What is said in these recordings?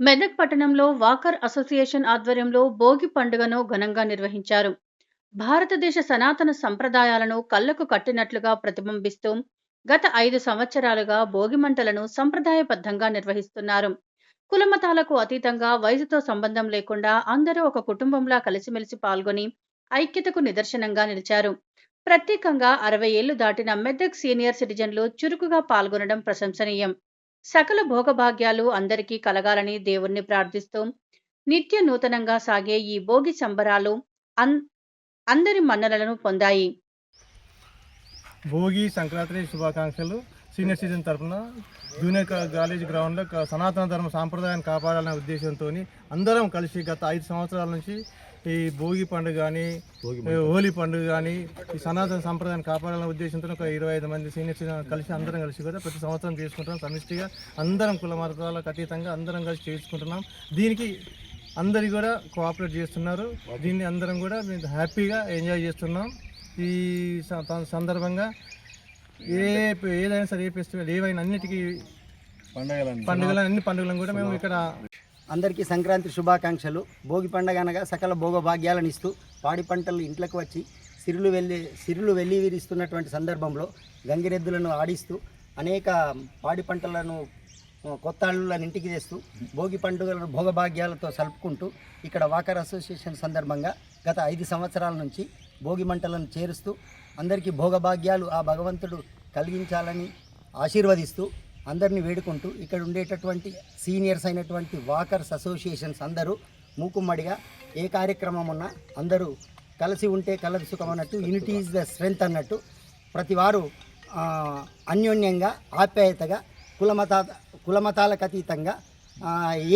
మెదక్ పట్టణంలో walker association ఆధ్వర్యంలో భోగి పండుగను ఘనంగా నిర్వహించారు. భారతదేశ సనాతన సంప్రదాయాలను కళ్ళకు కట్టినట్లుగా ప్రతిబింబిస్తూ గత ఐదు సంవత్సరాలుగా భోగి మంటలను సంప్రదాయబద్ధంగా నిర్వహిస్తున్నారు. కులమతాలకు అతీతంగా వయసుతో సంబంధం లేకుండా అందరూ ఒక కుటుంబంలా కలిసిమెలిసి పాల్గొని ఐక్యతకు నిదర్శనంగా నిలిచారు. ప్రత్యేకంగా అరవై ఏళ్ళు దాటిన మెదక్ సీనియర్ సిటిజన్లు చురుకుగా పాల్గొనడం ప్రశంసనీయం. సకల భోగభాగ్యాలు అందరికీ కలగాలని దేవుణ్ణి ప్రార్థిస్తూ నిత్య నూతనంగా సాగే ఈ భోగి సంబరాలు అన్ అందరి మన్ననలను పొందాయి. భోగి సంక్రాంతి శుభాకాంక్షలు. సీనియర్ సిటిజన్ తరఫున జూనియర్ కాలేజ్ గ్రౌండ్లో సనాతన ధర్మ సాంప్రదాయాన్ని కాపాడాలనే ఉద్దేశంతో అందరం కలిసి గత ఐదు సంవత్సరాల నుంచి ఈ భోగి పండుగ కానీ హోలీ పండుగ కానీ ఈ సనాతన సాంప్రదాయాన్ని కాపాడాలనే ఉద్దేశంతో ఒక ఇరవై ఐదు మంది సీనియర్ సిటిజన్ కలిసి అందరం కలిసి కూడా ప్రతి సంవత్సరం చేసుకుంటున్నాం. సమిష్టిగా అందరం కుల మతాలకు అతీతంగా అందరం కలిసి చేసుకుంటున్నాం. దీనికి అందరు కూడా కోఆపరేట్ చేస్తున్నారు. దీన్ని అందరం కూడా మేము హ్యాపీగా ఎంజాయ్ చేస్తున్నాం. ఈ స- సందర్భంగా ఏ ఏదైనా సరే ఏ ఫెస్టివల్ ఏవైనా అన్నిటికీ పండుగలు అన్ని పండుగలను కూడా మేము ఇక్కడ అందరికీ సంక్రాంతి శుభాకాంక్షలు. భోగి పండగ అనగా సకల భోగభాగ్యాలను ఇస్తూ పాడి పంటలు ఇంట్లోకి వచ్చి సిరులు వెళ్ళి సిరులు వెళ్ళి వీరిస్తున్నటువంటి సందర్భంలో గంగిరెద్దులను ఆడిస్తూ అనేక పాడి పంటలను కొత్త అల్లులను ఇంటికి తెస్తూ భోగి పండుగలను భోగభాగ్యాలతో సలుపుకుంటూ ఇక్కడ వాకర్ అసోసియేషన్ సందర్భంగా గత ఐదు సంవత్సరాల నుంచి భోగి మంటలను చేరుస్తూ అందరికీ భోగభాగ్యాలు ఆ భగవంతుడు కలిగించాలని ఆశీర్వదిస్తూ అందరినీ వేడుకుంటూ ఇక్కడ ఉండేటటువంటి సీనియర్స్ అయినటువంటి వాకర్స్ అసోసియేషన్స్ అందరూ మూకుమ్మడిగా ఏ కార్యక్రమం ఉన్నా అందరూ కలిసి ఉంటే కలదు సుఖం అన్నట్టు యూనిటీ ఈజ్ ద స్ట్రెంగ్త్ అన్నట్టు ప్రతి వారు అన్యోన్యంగా ఆప్యాయతగా కులమత కులమతాలకు అతీతంగా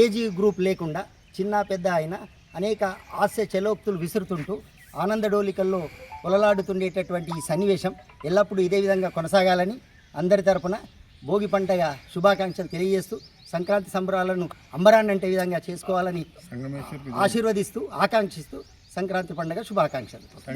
ఏజీ గ్రూప్ లేకుండా చిన్న పెద్ద అయిన అనేక హాస్య చలోక్తులు విసురుతుంటూ ఆనందడోలికల్లో కొలలాడుతుండేటటువంటి ఈ సన్నివేశం ఎల్లప్పుడూ ఇదే విధంగా కొనసాగాలని అందరి తరపున భోగి పంటగా శుభాకాంక్షలు తెలియజేస్తూ సంక్రాంతి సంబరాలను అంబరాన్నంటే విధంగా చేసుకోవాలని ఆశీర్వదిస్తూ ఆకాంక్షిస్తూ సంక్రాంతి పండుగ శుభాకాంక్షలు.